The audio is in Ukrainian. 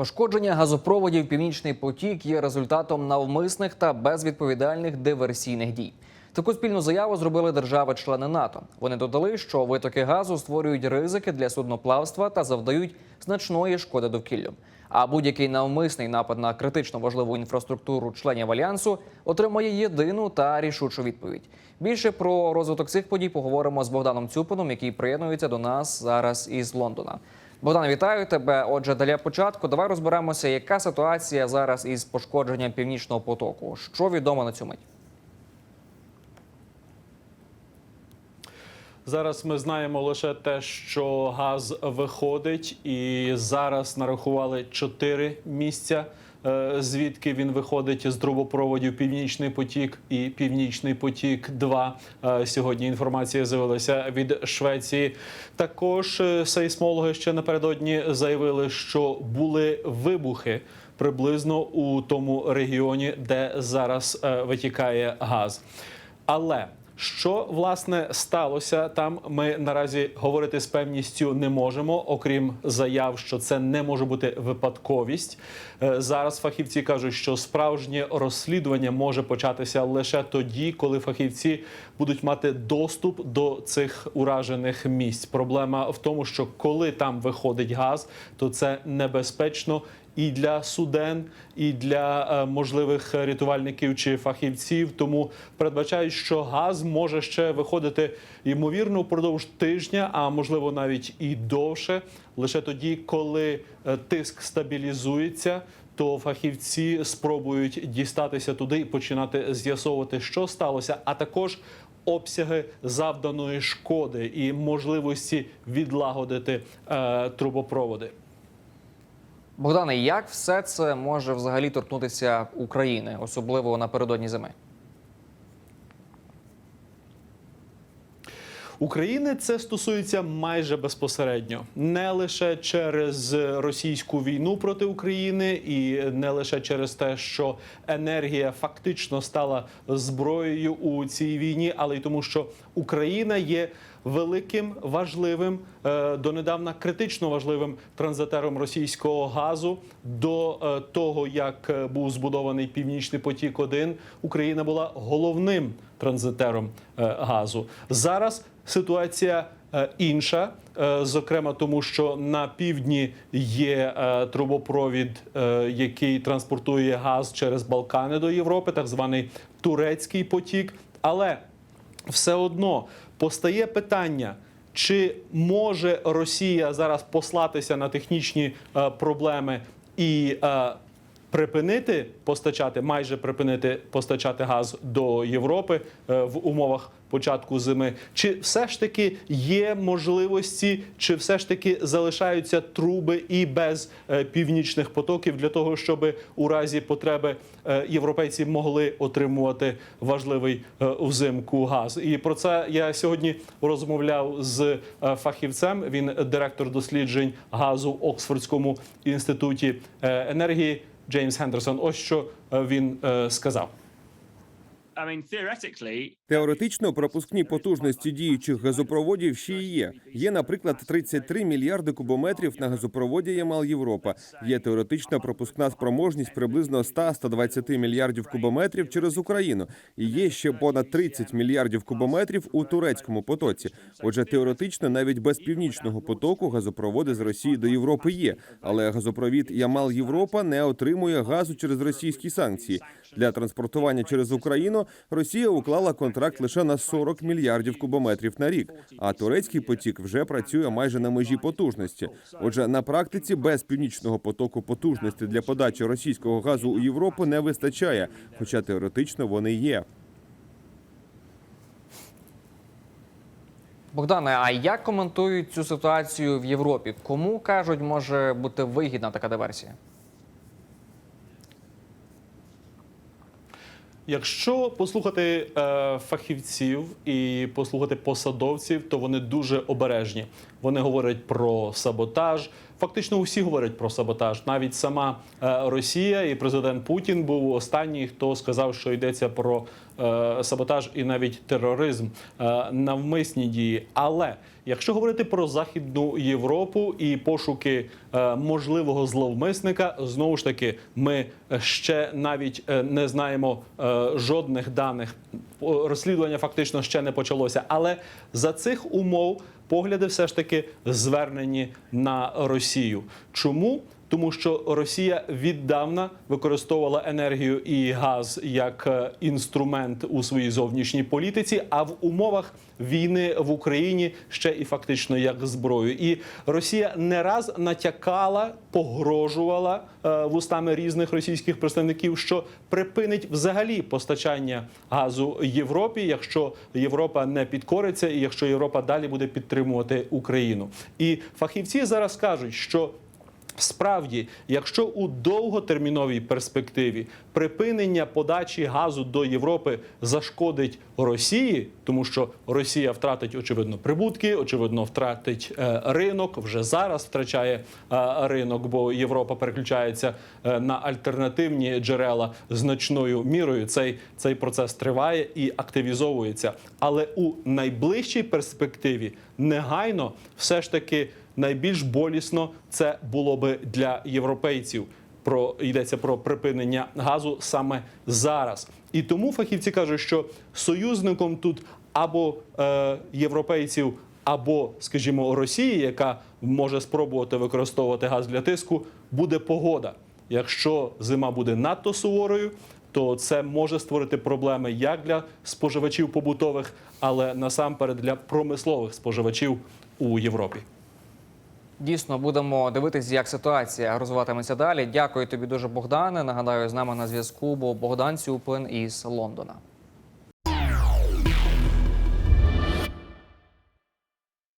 Пошкодження газопроводів Північний потік є результатом навмисних та безвідповідальних диверсійних дій. Таку спільну заяву зробили держави-члени НАТО. Вони додали, що витоки газу створюють ризики для судноплавства та завдають значної шкоди довкіллю. А будь-який навмисний напад на критично важливу інфраструктуру членів альянсу отримає єдину та рішучу відповідь. Більше про розвиток цих подій поговоримо з Богданом Цюпином, який приєднується до нас зараз із Лондона. Богдан, вітаю тебе. Отже, для початку давай розберемося, яка ситуація зараз із пошкодженням північного потоку. Що відомо на цю мить? Зараз ми знаємо лише те, що газ виходить, і зараз нарахували чотири місця, звідки він виходить з трубопроводів Північний потік і Північний потік. 2 сьогодні інформація з'явилася від Швеції. Також е, сейсмологи ще напередодні заявили, що були вибухи приблизно у тому регіоні, де зараз е, витікає газ. Але що власне сталося там? Ми наразі говорити з певністю не можемо, окрім заяв, що це не може бути випадковість. Е, Зараз фахівці кажуть, що справжнє розслідування може початися лише тоді, коли фахівці будуть мати доступ до цих уражених місць. Проблема в тому, що коли там виходить газ, то це небезпечно і для суден, і для е, можливих рятувальників чи фахівців. Тому передбачають, що газ може ще виходити ймовірно впродовж тижня, а можливо навіть і довше, лише тоді, коли е, тиск стабілізується. То фахівці спробують дістатися туди і починати з'ясовувати, що сталося, а також обсяги завданої шкоди і можливості відлагодити е, трубопроводи. Богдане, як все це може взагалі торкнутися України, особливо напередодні зими? України це стосується майже безпосередньо, не лише через російську війну проти України, і не лише через те, що енергія фактично стала зброєю у цій війні, але й тому, що Україна є великим важливим е, донедавна критично важливим транзитером російського газу. До е, того як е, був збудований Північний потік 1 Україна була головним транзитером газу. Зараз ситуація е, інша, е, зокрема тому, що на півдні є е, трубопровід, який транспортує газ через Балкани до Європи, так званий турецький потік. Але все одно постає питання. Чи може Росія зараз послатися на технічні е, проблеми і е, припинити постачати, майже припинити постачати газ до Європи е, в умовах початку зими? Чи все ж таки є можливості, чи все ж таки залишаються труби і без е, північних потоків для того, щоб у разі потреби е, європейці могли отримувати важливий взимку газ? І про це я сьогодні розмовляв з фахівцем. Він директор досліджень газу в Оксфордському інституті енергії. Джеймс Хендерсон. Ось що е, він е, сказав. I mean, theoretically, Теоретично пропускні потужності діючих газопроводів ще є. Є, наприклад, 33 мільярди кубометрів на газопроводі Ямал Європа. Є теоретична пропускна спроможність приблизно 100-120 мільярдів кубометрів через Україну. І є ще понад 30 мільярдів кубометрів у турецькому потоці. Отже, теоретично, навіть без північного потоку газопроводи з Росії до Європи є. Але газопровід Ямал Європа не отримує газу через російські санкції. Для транспортування через Україну Росія уклала контракт лише на 40 мільярдів кубометрів на рік. А турецький потік вже працює майже на межі потужності. Отже, на практиці без північного потоку потужності для подачі російського газу у Європу не вистачає, хоча теоретично вони є. Богдане, а як коментують цю ситуацію в Європі? Кому кажуть, може бути вигідна така диверсія? Якщо послухати е, фахівців і послухати посадовців, то вони дуже обережні. Вони говорять про саботаж, Фактично усі говорять про саботаж. Навіть сама е, Росія і президент Путін був останній, хто сказав, що йдеться про е, саботаж і навіть тероризм, е, навмисні дії. Але якщо говорити про Західну Європу і пошуки можливого зловмисника, знову ж таки, ми ще навіть не знаємо жодних даних. Розслідування фактично ще не почалося. Але за цих умов погляди все ж таки звернені на Росію. Чому? Тому що Росія віддавна використовувала енергію і газ як е, інструмент у своїй зовнішній політиці, а в умовах війни в Україні ще і фактично як зброю. І Росія не раз натякала, погрожувала е, вустами різних російських представників, що припинить взагалі постачання газу Європі, якщо Європа не підкориться, і якщо Європа далі буде підтримувати Україну. І фахівці зараз кажуть, що Справді, якщо у довготерміновій перспективі припинення подачі газу до Європи зашкодить Росії, тому що Росія втратить очевидно прибутки, очевидно, втратить е, ринок. Вже зараз втрачає е, ринок, бо Європа переключається е, на альтернативні джерела значною мірою. Цей, цей процес триває і активізовується. Але у найближчій перспективі негайно все ж таки найбільш болісно це було би для європейців. Про йдеться про припинення газу саме зараз. І тому фахівці кажуть, що союзником тут або е, європейців, або, скажімо, Росії, яка може спробувати використовувати газ для тиску, буде погода. Якщо зима буде надто суворою, то це може створити проблеми як для споживачів побутових, але насамперед для промислових споживачів у Європі. Дійсно, будемо дивитися, як ситуація розвиватиметься далі. Дякую тобі дуже, Богдане. Нагадаю, з нами на зв'язку був Богдан Цюплин із Лондона.